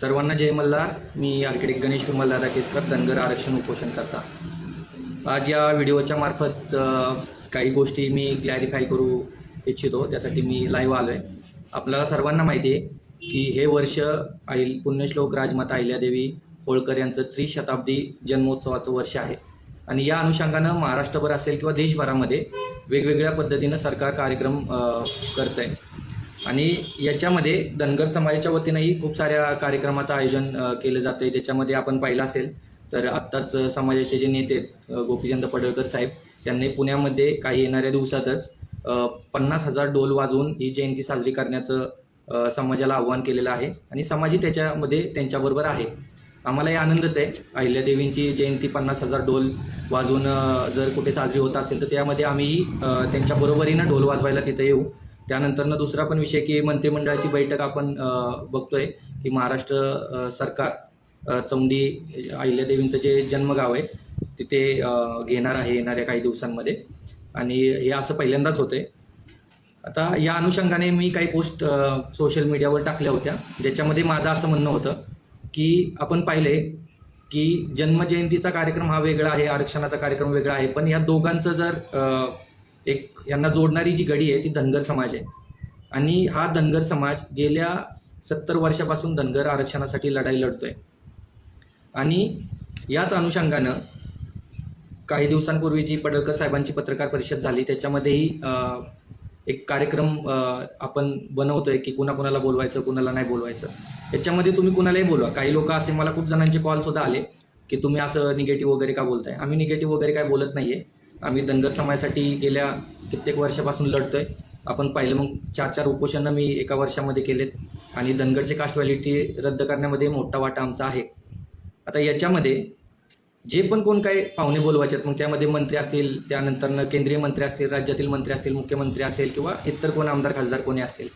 सर्वांना जय मल्हार. मी आर्किटेक्ट गणेश विमल्हार राकेशकर धनगर आरक्षण उपोषण करता. आज या व्हिडिओच्या मार्फत काही गोष्टी मी क्लॅरिफाय करू इच्छितो. त्यासाठी मी लाईव्ह आलो आहे आपल्याला सर्वांना माहिती आहे की हे वर्ष आई पुण्यश्लोक राजमाता अहिल्यादेवी होळकर यांचं त्रिशताब्दी जन्मोत्सवाचं वर्ष आहे. आणि या अनुषंगानं महाराष्ट्रभर असेल किंवा देशभरामध्ये वेगवेगळ्या पद्धतीनं सरकार कार्यक्रम करत आहे आणि याच्यामध्ये धनगर समाजाच्या वतीनंही खूप साऱ्या कार्यक्रमाचं आयोजन केलं जातं आहे ज्याच्यामध्ये आपण पाहिलं असेल तर आत्ताच समाजाचे जे नेते आहेत, गोपीचंद पडळकर साहेब त्यांनी पुण्यामध्ये काही येणाऱ्या दिवसातच पन्नास हजार डोल वाजवून ही जयंती साजरी करण्याचं समाजाला आव्हान केलेलं आहे. आणि समाजही त्याच्यामध्ये त्यांच्याबरोबर आहे. आम्हालाही आनंदच आहे. अहिल्यादेवींची जयंती पन्नास हजार डोल वाजवून जर कुठे साजरी होत असेल तर त्यामध्ये आम्ही त्यांच्याबरोबरीनं त्यांच्या बरोबरीनं ढोल वाजवायला तिथे येऊ. त्यानंतरनं दुसरा पण विषय की मंत्रिमंडळाची बैठक आपण बघतोय की महाराष्ट्र सरकार चौंडी अहिल्यादेवींचं जे जन्मगाव आहे तिथे घेणार आहे येणाऱ्या काही दिवसांमध्ये. आणि हे असं पहिल्यांदाच होतंय. आता या अनुषंगाने मी काही पोस्ट सोशल मीडियावर टाकल्या होत्या. ज्याच्यामध्ये माझं असं म्हणणं होतं की आपण पाहिले की जन्मजयंतीचा कार्यक्रम हा वेगळा आहे आरक्षणाचा कार्यक्रम वेगळा आहे. पण या दोघांचं जर एक यांना जोडणारी जी गडी आहे ती धनगर समाज आहे. आणि हा धनगर समाज गेल्या सत्तर वर्षापासून धनगर आरक्षणासाठी लढाई लढतोय. आणि याच अनुषंगानं काही दिवसांपूर्वी जी पडळकर साहेबांची पत्रकार परिषद झाली. त्याच्यामध्येही एक कार्यक्रम आपण बनवतोय की कुणा कुणाला बोलवायचं कुणाला नाही बोलवायचं. त्याच्यामध्ये तुम्ही कुणालाही बोलवा. काही लोक असे मला खूप जणांचे कॉल सुद्धा आले की तुम्ही असं निगेटिव्ह वगैरे का बोलताय? आम्ही निगेटिव्ह वगैरे काय बोलत नाहीये. आम्ही धनगर समाजासाठी गेल्या कित्येक वर्षापासून लढतो आहे आपण पाहिलं मग चार चार उपोषणं मी एका वर्षामध्ये केलेत. आणि धनगरचे कास्ट व्हॅलिटी रद्द करण्यामध्ये मोठा वाटा आमचा आहे. आता याच्यामध्ये जे पण कोण काही पाहुणे बोलवायचे आहेत मग त्यामध्ये मंत्री असतील त्यानंतर केंद्रीय मंत्री असतील राज्यातील मंत्री असतील मुख्यमंत्री असेल किंवा इतर कोण आमदार खासदार कोणी असतील.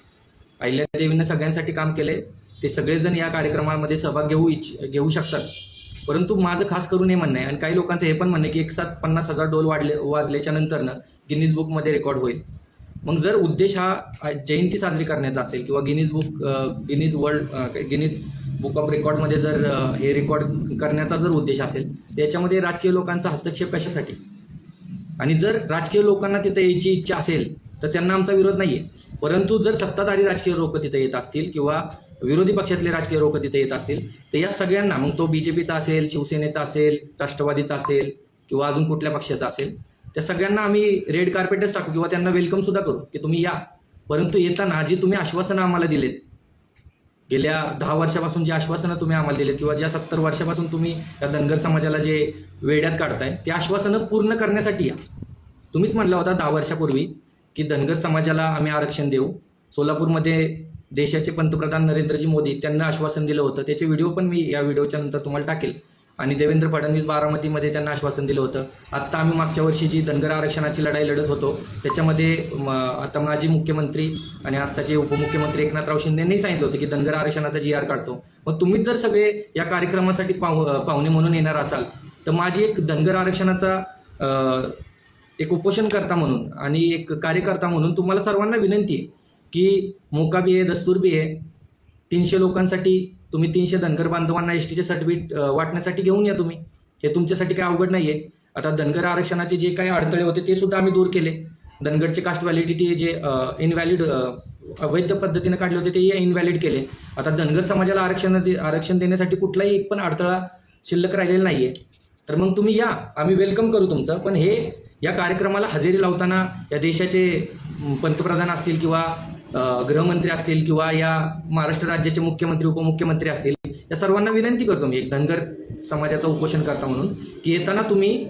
अहिल्यादेवीनं सगळ्यांसाठी काम केलंय. ते सगळेजण या कार्यक्रमामध्ये सहभाग घेऊ इच्छ घेऊ शकतात. परंतु माझं खास करून हे म्हणणं आहे आणि काही लोकांचं हे पण म्हणणं आहे की एक साथ पन्नास हजार डोल वाढले वाजल्याच्या नंतरनं गिनीज बुकमध्ये रेकॉर्ड होईल. मग जर उद्देश हा जयंती साजरी करण्याचा असेल किंवा Guinness book Guinness world Guinness book of रेकॉर्डमध्ये जर हे रेकॉर्ड करण्याचा जर उद्देश असेल तर याच्यामध्ये राजकीय लोकांचा हस्तक्षेप कशासाठी? आणि जर राजकीय लोकांना तिथं यायची इच्छा असेल तर त्यांना आमचा विरोध नाही आहे परंतु जर सत्ताधारी राजकीय लोक तिथे येत असतील किंवा विरोधी पक्षातले राजकीय लोक तिथे येत असतील. तर या सगळ्यांना मग तो बीजेपीचा असेल शिवसेनेचा असेल राष्ट्रवादीचा असेल किंवा अजून कुठल्या पक्षाचा असेल त्या सगळ्यांना आम्ही रेड कार्पेटच टाकू किंवा त्यांना वेलकम सुद्धा करू की तुम्ही या. परंतु येताना जी तुम्ही आश्वासनं आम्हाला दिलेत गेल्या दहा वर्षापासून जी आश्वासनं तुम्ही आम्हाला दिलेत किंवा ज्या सत्तर वर्षापासून तुम्ही या धनगर समाजाला जे वेड्यात काढताय ते आश्वासनं पूर्ण करण्यासाठी या. तुम्हीच म्हटला होता दहा वर्षापूर्वी की धनगर समाजाला आम्ही आरक्षण देऊ. सोलापूरमध्ये देशाचे पंतप्रधान नरेंद्रजी मोदी त्यांना आश्वासन दिलं होतं. त्याचे व्हिडिओ पण मी या व्हिडिओच्या नंतर तुम्हाला टाकेल. आणि देवेंद्र फडणवीस बारामतीमध्ये त्यांना आश्वासन दिलं होतं. आत्ता आम्ही मागच्या वर्षी जी धनगर आरक्षणाची लढाई लढत होतो त्याच्यामध्ये आता माजी मुख्यमंत्री आणि आत्ताचे उपमुख्यमंत्री एकनाथराव शिंदे यांनी सांगितलं होतं की धनगर आरक्षणाचा जी आर काढतो. मग तुम्हीच जर सगळे या कार्यक्रमासाठी पाहु पाहुणे म्हणून येणार असाल तर माझी एक धनगर आरक्षणाचा एक उपोषणकर्ता म्हणून आणि एक कार्यकर्ता म्हणून तुम्हाला सर्वांना विनंती आहे. की मोका बी आहे दस्तूर बी आहे. तीनशे लोकांसाठी तुम्ही तीनशे धनगर बांधवांना एस टीचे सर्टिफिकेट वाटण्यासाठी घेऊन या तुम्ही. हे तुमच्यासाठी काही अवघड नाही आहे आता धनगर आरक्षणाचे जे काही अडथळे होते ते सुद्धा आम्ही दूर केले. धनगरचे कास्ट व्हॅलिडिटी जे इनव्हॅलिड अवैध पद्धतीने काढले होते ते इनव्हॅलिड केले. आता धनगर समाजाला आरक्षण दे- आरक्षण देण्यासाठी कुठलाही एक पण अडथळा शिल्लक राहिलेला नाहीये. तर मग तुम्ही या. आम्ही वेलकम करू तुमचं. पण हे या कार्यक्रमाला हजेरी लावताना या देशाचे पंतप्रधान असतील किंवा गृहमंत्री असतील किंवा या महाराष्ट्र राज्याचे मुख्यमंत्री उपमुख्यमंत्री असतील या सर्वांना विनंती करतो मी एक धनगर समाजाचं उपोषण करता म्हणून की येताना तुम्ही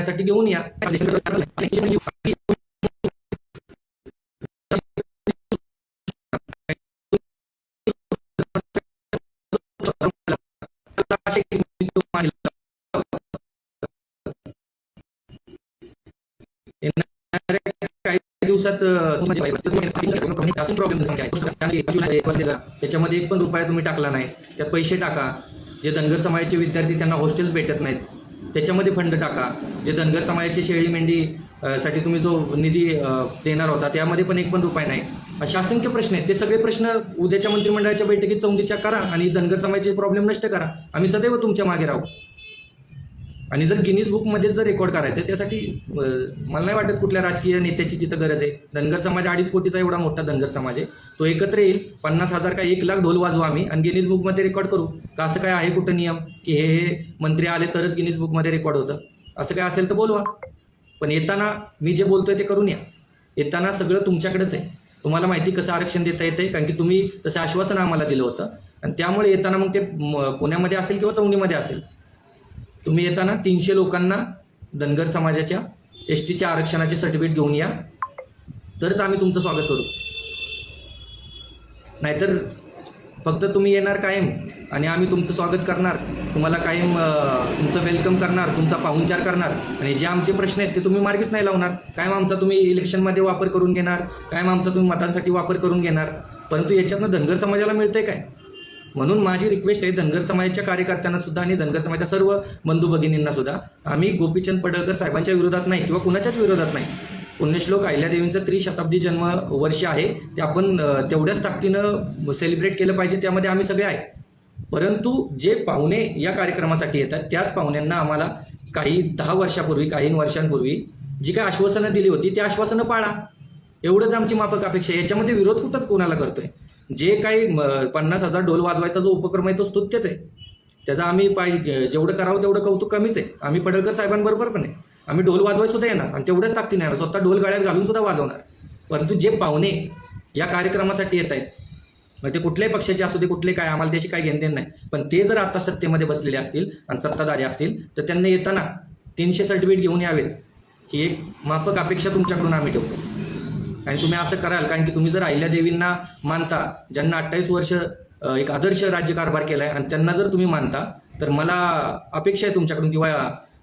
करण्यासाठी घेऊन या. त्याच्यामध्ये एक पण रुपया तुम्ही टाकला नाही. त्यात पैसे टाका. जे धनगर समाजाचे विद्यार्थी त्यांना हॉस्टेल भेटत नाहीत. त्याच्यामध्ये फंड टाका. जे धनगर समाजाची शेळी मेंढी साठी तुम्ही जो निधी देणार होता त्यामध्ये पण एक पण रुपये नाही. असे असंख्य प्रश्न आहेत. ते सगळे प्रश्न उद्याच्या मंत्रिमंडळाच्या बैठकीत चौंडीच्या करा आणि धनगर समाजाचे प्रॉब्लेम नष्ट करा. आम्ही सदैव तुमच्या मागे राहू. आणि जर गिनीज बुकमध्ये जर रेकॉर्ड करायचं त्यासाठी मला नाही वाटत कुठल्या राजकीय नेत्याची तिथं गरज आहे. धनगर समाज अडीच कोटीचा एवढा मोठा धनगर समाज आहे. तो एकत्र येईल. पन्नास हजार का एक लाख ढोल वाजवू आम्ही आणि गिनीज बुकमध्ये रेकॉर्ड करू. का असं काय आहे कुठं नियम? की हे हे मंत्री आले तरच गिनीज बुकमध्ये रेकॉर्ड होतं. असं काय असेल तर बोलवा. पण येताना मी जे बोलतोय ते करून या. येताना सगळं तुमच्याकडेच आहे. तुम्हाला माहिती कसं आरक्षण देता येते कारण की तुम्ही तसं आश्वासन आम्हाला दिलं होतं. आणि त्यामुळे येताना मग ते म, पुण्यामध्ये असेल किंवा चौंडीमध्ये असेल तुम्ही येताना तीनशे लोकांना धनगर समाजाच्या एस टीच्या आरक्षणाचे सर्टिफिकेट घेऊन या. तरच आम्ही तुमचं स्वागत करू. नाहीतर फक्त तुम्ही येणार कायम आणि आम्ही तुमचं स्वागत करणार. तुम्हाला कायम तुमचं वेलकम करणार तुमचा पाहुणचार करणार. आणि जे आमचे प्रश्न आहेत ते तुम्ही मार्गीच नाही लावणार. कायम आमचा तुम्ही इलेक्शनमध्ये वापर करून घेणार. कायम आमचा तुम्ही मतांसाठी वापर करून घेणार. परंतु याच्यातनं धनगर समाजाला मिळतंय काय? म्हणून माझी रिक्वेस्ट आहे धनगर समाजाच्या कार्यकर्त्यांना सुद्धा आणि धनगर समाजाच्या सर्व बंधू भगिनींना सुद्धा आम्ही गोपीचंद पडळकर साहेबांच्या विरोधात नाही किंवा कुणाच्याच विरोधात नाही. पुण्यश्लोक अहिल्यादेवींचं त्रिशताब्दी जन्म वर्ष आहे ते आपण तेवढ्याच ताकदीनं सेलिब्रेट केलं पाहिजे त्यामध्ये आम्ही सगळे आहे. परंतु जे पाहुणे या कार्यक्रमासाठी येतात त्याच पाहुण्यांना आम्हाला काही दहा वर्षापूर्वी काही वर्षांपूर्वी जी काही आश्वासनं दिली होती ती आश्वासनं पाळा. एवढंच आमची माफक अपेक्षा आहे. याच्यामध्ये विरोध कुठं कोणाला करतोय? जे काही म, पन्नास हजार ढोल वाजवायचा जो उपक्रम आहे तो स्तुत्यच आहे. त्याचा आम्ही पाय जेवढं करावं तेवढं कौतुक कमीच आहे. आम्ही पडळकर साहेबांबरोबर पण आहे. आम्ही ढोल वाजवाय सुद्धा येणार आणि तेवढंच ताकदीने येणार. स्वतः ढोल गाड्यात घालून सुद्धा वाजवणार. परंतु जे पाहुणे या कार्यक्रमासाठी येत आहेत मग ते कुठल्याही पक्षाचे असू दे कुठले काय आम्हाला त्याशी काही घेणदेण नाही. पण ते जर आता सत्तेमध्ये बसलेले असतील आणि सत्ताधारी असतील तर त्यांना येताना तीनशे सर्टिफिकेट घेऊन यावेत. ही एक माफक अपेक्षा तुमच्याकडून आम्ही ठेवतो. आणि तुम्ही असं कराल कारण की तुम्ही जर अहिल्यादेवींना मानता ज्यांना अठ्ठावीस वर्ष एक आदर्श राज्यकारभार आहे आणि त्यांना जर तुम्ही मानता तर मला अपेक्षा आहे तुमच्याकडून किंवा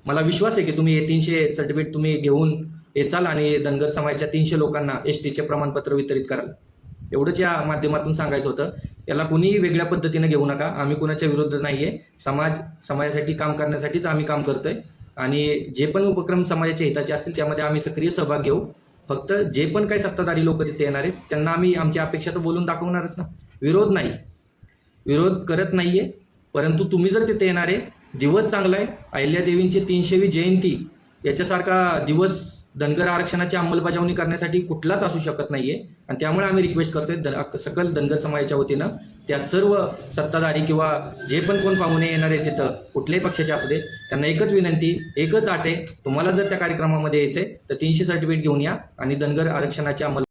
मला विश्वास आहे की तुम्ही हे तीनशे सर्टिफिकेट तुम्ही घेऊन येचाल आणि धनगर समाजाच्या तीनशे लोकांना एस टीचे प्रमाणपत्र वितरित कराल. एवढंच या माध्यमातून सांगायचं होतं. याला कुणीही वेगळ्या पद्धतीने घेऊ नका. आम्ही कुणाच्या विरुद्ध नाही आहे समाज समाजासाठी काम करण्यासाठीच आम्ही काम करतोय. आणि जे पण उपक्रम समाजाच्या हिताचे असतील त्यामध्ये आम्ही सक्रिय सहभाग घेऊ. फक्त जे पण काही सत्ताधारी लोक तिथे येणार आहेत त्यांना आम्ही आमची अपेक्षा तर बोलून दाखवणारच ना. विरोध नाही. विरोध करत नाहीये. परंतु तुम्ही जर तिथे येणार आहे दिवस चांगला आहे. अहिल्यादेवींची तीनशेवी जयंती याच्यासारखा दिवस धनगर आरक्षणाची अंमलबजावणी करण्यासाठी कुठलाच असू शकत नाहीये. आणि त्यामुळे आम्ही रिक्वेस्ट करतोय सकल धनगर समाजाच्या वतीनं त्या सर्व सत्ताधारी किंवा जे पण कोण पाहुणे येणार आहे तिथं कुठल्याही पक्षाचे असू दे त्यांना एकच विनंती एकच आटे आहे तुम्हाला जर त्या कार्यक्रमामध्ये यायचंय तर तीनशे सर्टिफिकेट घेऊन या आणि धनगर आरक्षणाची अंमल